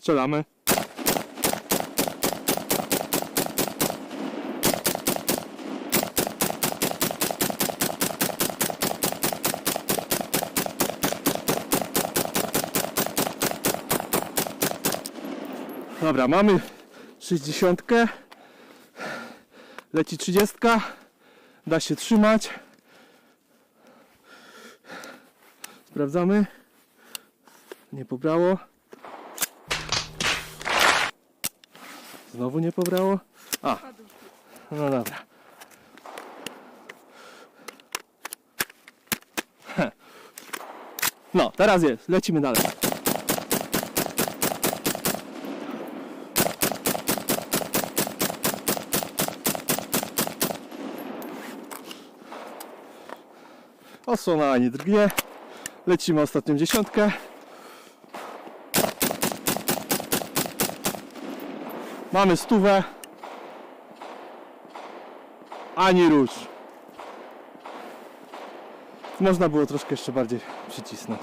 Strzelamy. Dobra, mamy 60. Leci 30. Da się trzymać. Sprawdzamy. Nie pobrało. Znowu nie pobrało. A. No dobra. No, teraz jest. Lecimy dalej. Osłona nie drgnie. Lecimy ostatnią dziesiątkę. Mamy stówę. Ani rusz. Można było troszkę jeszcze bardziej przycisnąć.